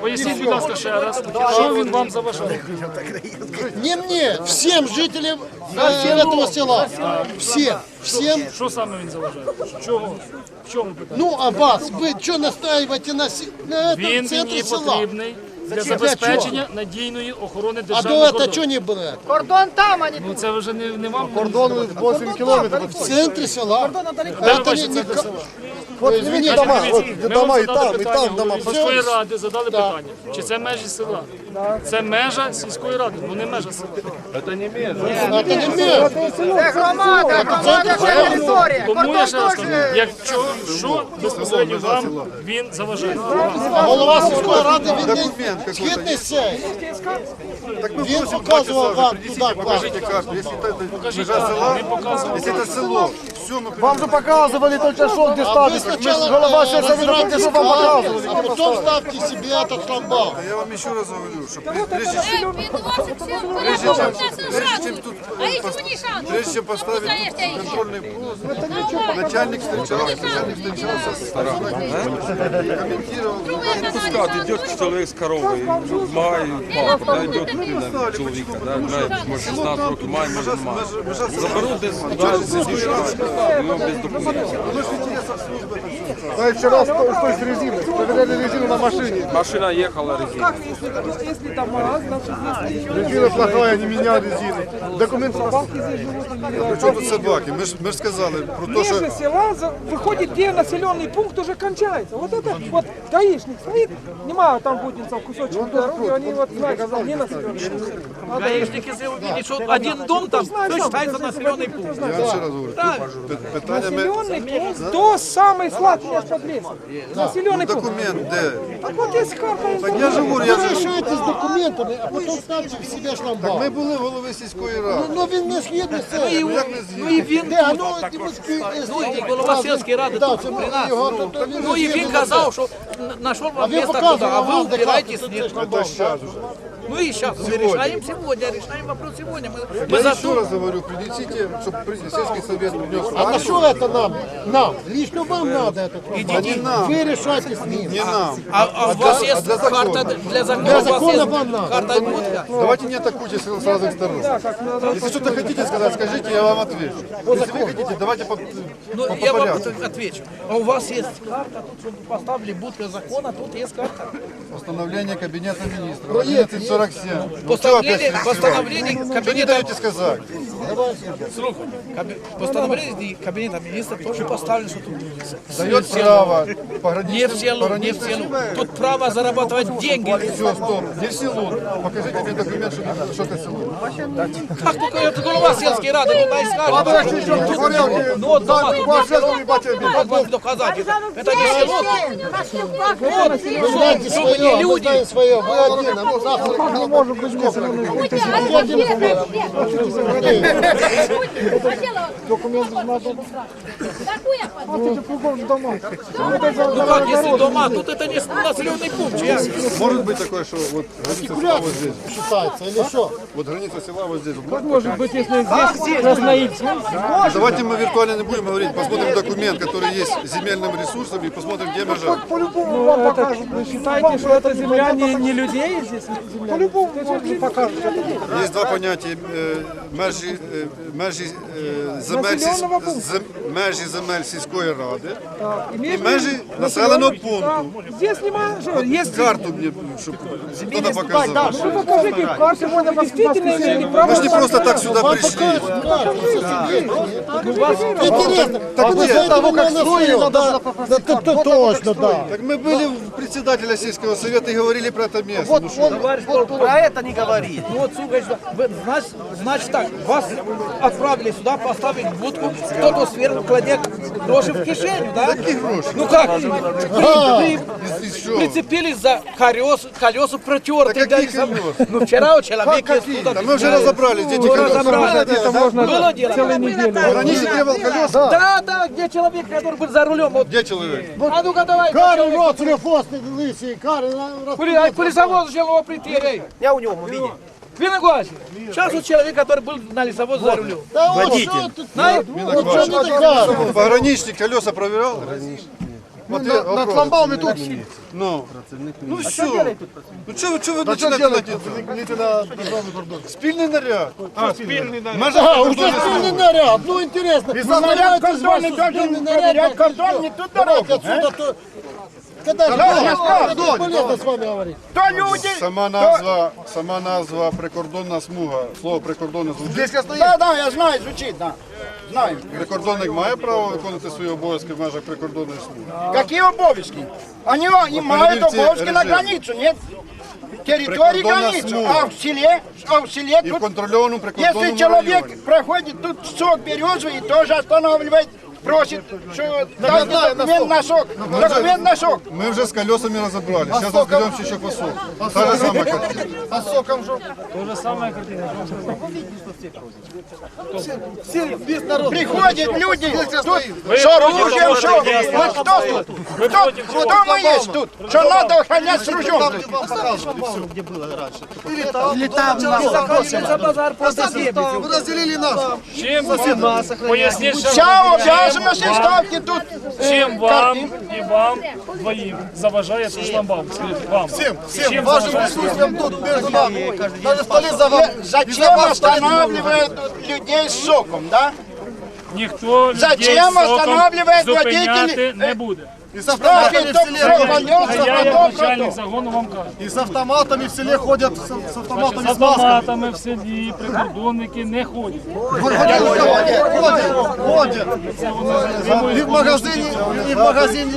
Поясніть, будь ласка, ще раз, що він вам заважає? Не мне, всем жителям э, этого села. Всем, всем. Що саме він заважає? Чого? В чому питання? Ну, а вас, вы что настаиваете на, се- на этом Він центре мені села? потрібний для забезпечення надійної охорони А до державного этого кордону. что не было? Кордон там, а не Ну це вже не, не вам. Кордон 8 километров. В центре села. Де ви Это не, бачите не, центр села? Вот Извините, видите дома, Дивіться, вот ми дома вам и задали там, и питання, там дома. голові сільської ради задали питання. Чи це межі села? Це межа сільської ради, ну не межа села. это не мер. Це громада, громада це територія. Тому я Кордон ще раз кажу, теж. якщо що безпосередньо вам він заважає. Голова сільської ради він не згідний з. Так мы Він просим показував вам туди покажите карту. Если это межа села, если это село, Вам же показывали только что, где А вы ставить. сначала Голова э, сельсовета только разбирайтесь что в вам карте, показывали. а потом ставьте себе этот шлагбаум. Я вам еще раз говорю, что прежде, прежде, Э, Прежде чем- прежде чем тут А если вы не шанс? прежде чем поставить тут контрольный пост, начальник встречался, начальник встречался с комментировал. Пускати, йде чоловік з коровою, вимагає папу, да, йде людина чоловіка, да, має, може 16 років має, може немає. Заберуть десь туди, сидиш, його без документів. А вчера что, что с резиной? Проверяли резину на машине. Машина їхала резина. Резина плохая, не менял резины. Документ Причем тут собаки? Мы же сказали про то, что села за- выходит, где населенный пункт уже кончается. Вот это вот гаишник стоит, нема там путинцев кусочек дороги, они вот знают, что не населенный пункт. Гаишник, если увидит, что один дом там, то считается населенный пункт. я вам ще раз говорю, тут пи- питання ми Населенный пункт до самой сладкой от леса. Населенный пункт. документ, де? Так вот есть карта. Так я же говорю, я Ви же решайте з документами, а потім ставте в себе шлагбаум. ми були голови сільської ради. Ну він не згідний з цим. Ну як не Ну і він, Де, а ну, ти будь- ну і голова сільської ради Да, тут це при нас. його, то- то він Ну і не він згідний казав, що знайшов А вам він місце туди, показував а ви вам, де убираєте карта, снег. це шлагбаум. Ну и сейчас мы решаем сегодня, решаем вопрос сегодня. Мы, мы Я за еще то, раз говорю, принесите, чтобы сельский совет принес А на что это нам? Нам. Лично вам надо этот вопрос. не нам. Вы решайте с ним. Не нам. а, а у вас для- есть для закона. карта для закона, Для у вас закона есть вам надо. карта Удмуртка? Давайте не атакуйте с с разных сторон. Если что-то хотите сказать, скажите, я вам отвечу. Если вы хотите, давайте по, Ну, по, я по вам порядку. отвечу. А у вас есть карта, тут чтобы поставили будка закона, тут есть карта. Постановление Кабинета Министров 1147. Ну, что Постановление, опять постановление Что не кабинета, даете сказать? слухай, постановление кабинета министров тоже поставлено, что тут Дает право не в селу, не в селу. Тут право зарабатывать деньги. Все, стоп, не в селу. Покажите мне документ, что, это- что это село. Как только это голова сельской рады, ну дай скажет. Ну вот дома, не. Как вам доказать это? Это не село. Вы знаете свое, а мы люди. свое. Вы один, а мы завтра не можем быть Ну как, если дома, тут это не населенный пункт. Может быть такое, что вот граница села вот здесь. считается, или что? Вот граница села вот здесь. Вот. Может быть, если здесь разноить. Давайте мы виртуально не будем говорить, посмотрим документ, который есть с земельным ресурсом и посмотрим, где межа. По-любому вам покажут. Вы считаете, что это земля не, не людей здесь? По-любому вам покажут. Є два поняття е, межі, е, межі е, земель, сільсь- Населеного пункту. зем- межі земель сільської ради И і между- межі населеного пункту. Здесь нема, что, есть Карту мені, щоб хто-то показав. Вы покажите в карте, вы действительно имели право. Ми ж не просто так сюди прийшли. Интересно. Так после того, как строил, да, да, то- то точно, да. Так мы были у председателя сельского совета и говорили про это место. Ну что? Товарищ Про это не говорит. Ну вот, сука, что- вы- значит, значит так, вас отправили сюда поставить будку, кто-то сверху кладет гроши в кишеню, да? Какие гроши? Ну как? Вы Из чего? прицепились за колес, колеса протертые. Да какие колеса? Ну вчера у человека Да мы уже разобрались, где эти Ну, колеса. разобрались. Это можно Было дело? целую неделю. Раньше требовал колеса. Да, да, где человек, который был за рулем? Вот. Где человек? А ну-ка давай. Кари, рот, рефосный, лысый, а Пылесовоз взял его прийти, эй. Я у нього видів. Виногладин. Сейчас вот человек, который был на лесовоз за рулем. Да вот что тут, Знаете? вот что не докажешь. Пограничник колеса проверял? Вот на- я над вопрос. шлагбаумі тут. Ну, ну все. Ну что вы, что вы А що начинаете? делать? Літи на державний кордон. Спильный наряд. А, спільний, да. А, уже спільний наряд, ну інтересно. І за наряд кордонний должен проверять кордон, не тут дорогу. Отсюда, то... Когда же кордон. полезно с вами говорить. То люди... Сама назва, сама назва прикордонна смуга. Слово прикордонне звучить. Здесь я стою. Да, да, я знаю, звучить, да. Знаю. Прикордонник має право виконувати свої обов'язки в межах прикордонної смуги. Какие обовязки? Они не мають Перевірці обов'язки на режим. границу, нет? Территории Прикордонна границу, смуга. а в селе, а в селе І в тут контрольованому прикордонному Если человек районі. проходит тут сок березовый, тоже останавливает, просит, что дайте документ на сок, документ на. Мы уже с колесами разобрались. Сейчас разберемся еще по сок. Та же самая картина. А соком же? Приходят люди. Тут с оружием, что? Вот кто тут? Кто, кто мы есть тут? Что надо охранять с ружьем? За базар просто Вы разделили нас. Чим поясніть, що Вся обязанность ставки тут. чим вам і вам двоїм заважає цей? Скажіть, вам. Всім, вашим заважає? тут между нами. Даже столы за вам. Зачем останавливают людей с соком, да? Ніхто людей Зачем соком останавливает зупиняти водителей? не буде. И с автоматами в селе ходят. А я вам. И с автоматами в селе ходят, с, с автоматами с масками. автоматами в селі прикордонники не ходять. Ходят, ходят, ходят. Це вони І затримують. в магазині, і в магазині.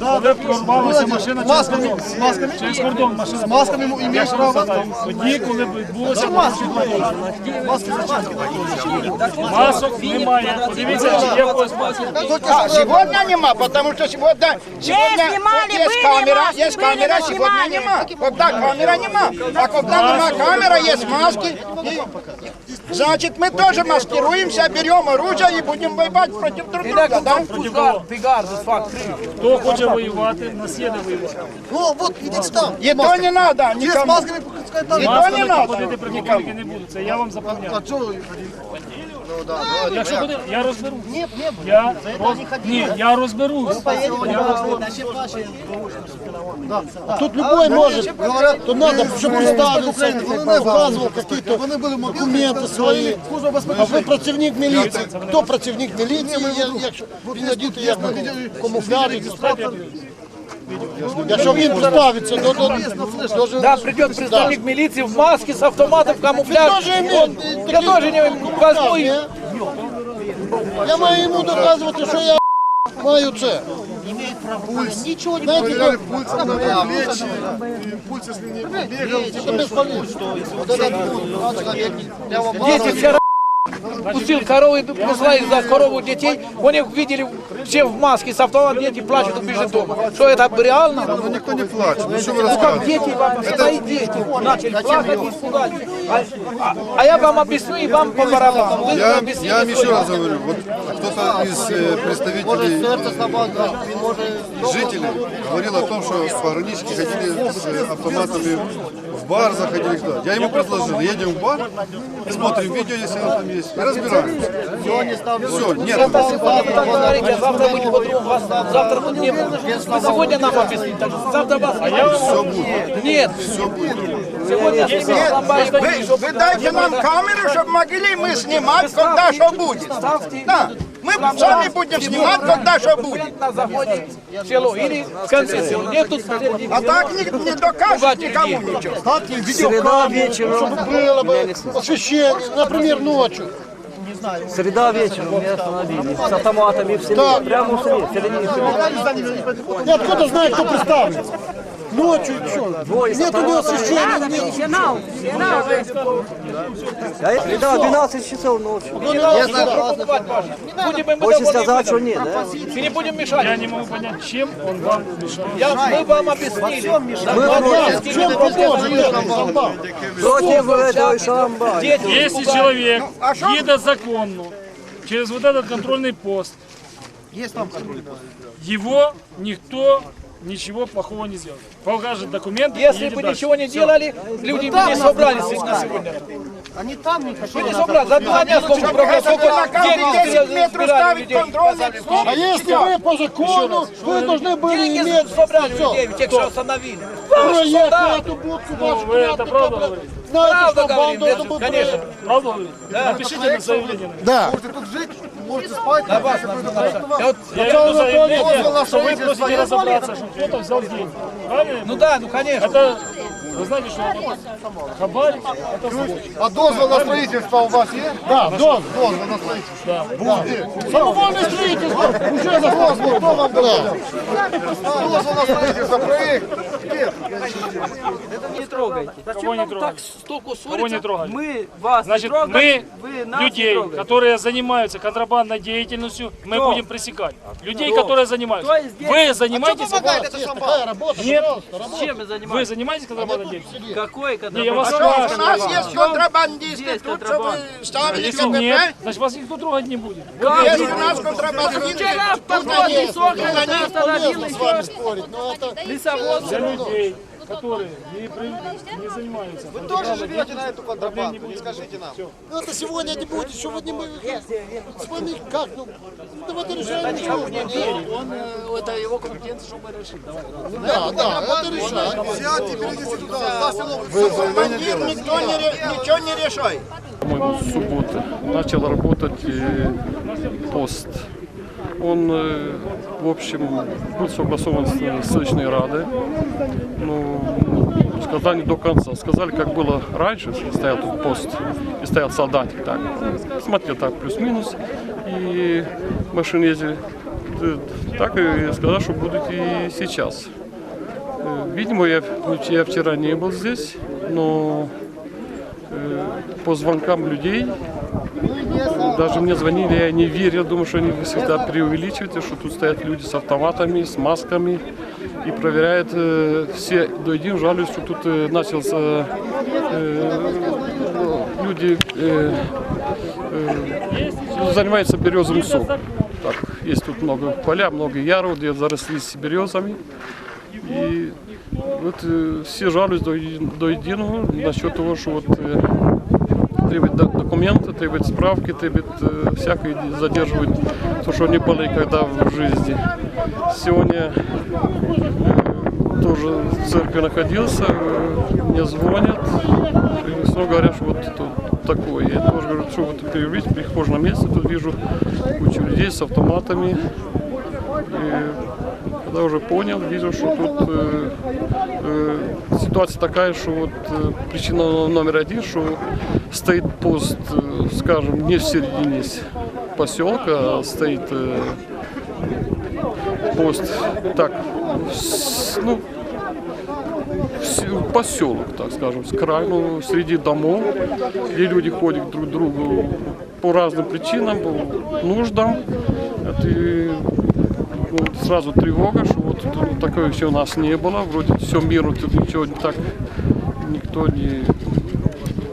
Да, да, Порвалася машина масками, с масками. Через кордон С машина. масками имеешь право. Тоді, коли відбулося, Маски зачем? масок немає. Подивіться, чи є у вас маски. Сегодня нема, потому что сегодня, сегодня снимали, вот есть были камера, маски, есть были, камера, но сегодня снимали. нема. Когда камера нема, а когда нема камера, есть маски. И, значит, мы тоже маскируемся, берем оружие и будем воевать против друг друга, да? Хто хоче воювати, нас є де воювати. Ну, вот, идите там. И то не надо никому. И то не Масками надо. ходити прикордонники не будуть. Це я вам запевняю. Якщо буде, я розберу. Я роз... Ні, я розберусь. Я розберусь. Тут любой может. Тут надо, чтобы представился, показывал какие-то документы свои. А ви працівник міліції. Хто працівник міліції? Я- Якщо він одіти як в камуфляжі. Якщо він представиться, то то должен- Да, придет представник милиции в маске с автоматом, в камуфляже. Тоже имеет Я тоже не возьму и Я маю йому доказувати, що я маю це. Нічого не Проверяли пульс, плечи, и пульс, если не бегал, Це безполезно. дети вчера пустил корову и пришла из-за корову детей. Они видели все в маске с автоматом, дети плачут, убежит дома. Что это реально? Ну никто не плачет. Ну что вы Ну как дети, вам, свои дети начали плакать и испугались. А, а- а я вам объясню и вам по барабану. Вы Я, объясните я вам еще раз говорю, вот кто-то из э, представителей э, жителей говорил о том, что пограничники ходили с э, автоматами бар, заходили туда. Я ему предложил, едем в бар, смотрим видео, если оно там есть, и разбираемся. Все, нет. Вы так говорите, а завтра будет по-другому. Вас завтра не будет. Вы сегодня нам объясните, так завтра вас Все будет. Нет. Все будет. Сегодня Вы, вы дайте нам камеру, чтобы могли мы снимать, когда что будет. Да, мы сами будем снимать, когда что будет. село или в конце села. Нет тут А так не, не докажет никому ничего. Ставьте видеокамеру, чтобы было бы освещение, например, ночью. Среда вечером меня остановили с автоматами в селе, прямо в селе, в села. Я откуда знаю, кто представится? Ночью что? Нету ни освещения, ни... Фінал, фінал. Я- Да, 12 часов ночи. покупать можно. Будем мы Хочешь довольны сказать, что будем. нет, да? И не будем мешать. Я не можу понять, чим он вам мешає. Я, мы вам объяснили. В чем поможет? Против этого шамба. Если человек едет законно через вот этот контрольный пост, его никто ничего плохого не сделали. Покажет документы и Если бы дальше. ничего не делали, люди бы не собрались на сегодня. Они там не Вы хотели. не собрались. За два дня сколько программ, сколько На каждые 10 денег метров ставить контрольный. А если вы по закону, вы должны были Деньги иметь собрали всё. людей, тех, что остановили. да. эту будку Ну, вашу. вы это правда говорите? Правда что говорим, конечно. Правда? Напишите на заявление. Да. На вас, на- на- Я вот- Я иду заявление, что вы просите разобраться, что кто-то взял деньги. Правильно? Ну да, ну конечно. Это, вы знаете, что хабарь, это зло. А дозвол на строительство у вас есть? Да, дозвол. Дозвол на строительство. Самовольное строительство. Уже за Дозвол, кто вам дал? Дозвол на строительство, проект. Это не трогайте. Кого не трогать? столько Кого не трогать? Мы вас Значит, не трогаем, мы вы нас не людей, которые занимаются контрабандной деятельностью, мы будем пресекать. Людей, Кто? которые занимаются. Здесь? Вы занимаетесь? Нет. вы Вы занимаетесь? занимаетесь деятельностью? Какой Не, я вас контрабанд? У нас спрашиваю. есть контрабандисты, Есть тут, чтобы ставили Если нет, КПП. значит вас никто трогать не будет. Есть у нас контрабандисты. Вчера Тут подводный они- сок тут они остановил с вами еще спорить, но это... лесовоз. Для людей, которые не, при- не занимаются. Вы тоже живете на эту контрабанду, скажите нам. Ну это сегодня не будет, что вы не мы... С вами как, ну, давайте решаем. не Он, э, это его компетенция, чтобы решить. Давай. Да, да, это решаем. Командир никто не ре- ничего не решает. по-моему, с субботы начал работать э, пост. Он, э, в общем, был согласован с э, ссылочной Радой. Ну, сказали не до конца. Сказали, как было раньше, стоял тут пост и стоял солдатик. Так. Смотрел так, плюс-минус. И машины ездили. Э, Так и сказали, что будут и сейчас. Видимо, я, я вчера не был здесь, но по звонкам людей, даже мне звонили, я не верю, я думаю, что они всегда преувеличивают, что тут стоят люди с автоматами, с масками и проверяют э, все до единого, жалуются, что тут э, начался э, люди э, э, занимаются березовым соком. Так, есть тут много поля, много яров, где заросли с березами. И вот э, все жалуются до, до единого насчет того, что вот э, требуют до- документы, требуют справки, требуют э, всякое, задерживают то, что не было никогда в жизни. Сегодня э, тоже в церкви находился, э, мне звонят, и снова говорят, что вот тут такое. Я тоже говорю, что вот привезли, прихожу на месте, тут вижу кучу людей с автоматами. И когда уже понял, вижу, что тут э, э, ситуация такая, что вот э, причина номер один, что стоит пост, скажем, не в середине с- поселка, а стоит э, пост так, с- ну, поселок, так скажем, с краю, среди домов, где люди ходят друг к другу по разным причинам, по нуждам. Это вот сразу тревога, что вот тут такое еще у нас не было. Вроде все миру тут ничего не так, никто не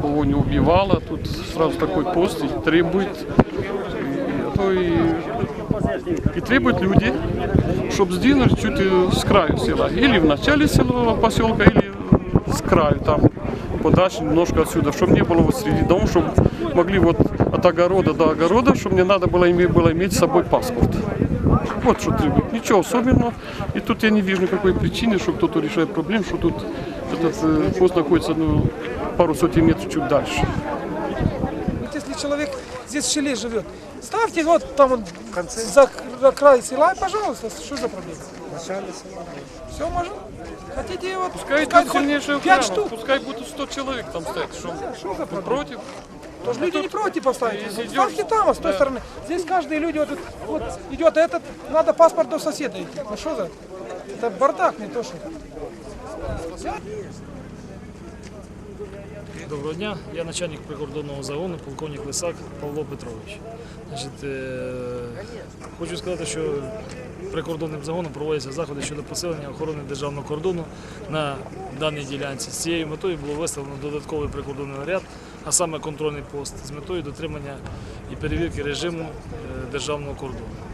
кого не убивал, а тут сразу такой пост и требует. И, то и, и требуют люди, чтобы сдвинули чуть с краю села. Или в начале села поселка, или с краю там подальше немножко отсюда, чтобы не было вот среди домов, чтобы могли вот от огорода до огорода, чтобы мне надо было было иметь с собой паспорт. Вот что требует. Ничего особенного. И тут я не вижу никакой причины, что кто-то решает проблем, что тут этот э, пост находится ну, пару сотен метров чуть дальше. Вот если человек здесь в селе живет, ставьте вот там вот за, за край села, и пожалуйста, что за проблема? Все можно? Хотите вот Пускай пускай хоть сильнейшая охрана, штук? пускай будет 100 человек там стоять. Что, Что за вы проблема? против? Тоже люди не против поставить. Если идешь- Ставьте там, а с той стороны. Здесь каждые люди вот, вот идет этот, надо паспорт до соседа идти. Ну что за? Это бардак, не то что. Доброго дня, я начальник прикордонного загону, полковник Лисак Павло Петрович. Значить, е, хочу сказати, що прикордонним загоном проводяться заходи щодо посилення охорони державного кордону на даній ділянці. З цією метою було виставлено додатковий прикордонний наряд, а саме контрольний пост з метою дотримання і перевірки режиму державного кордону.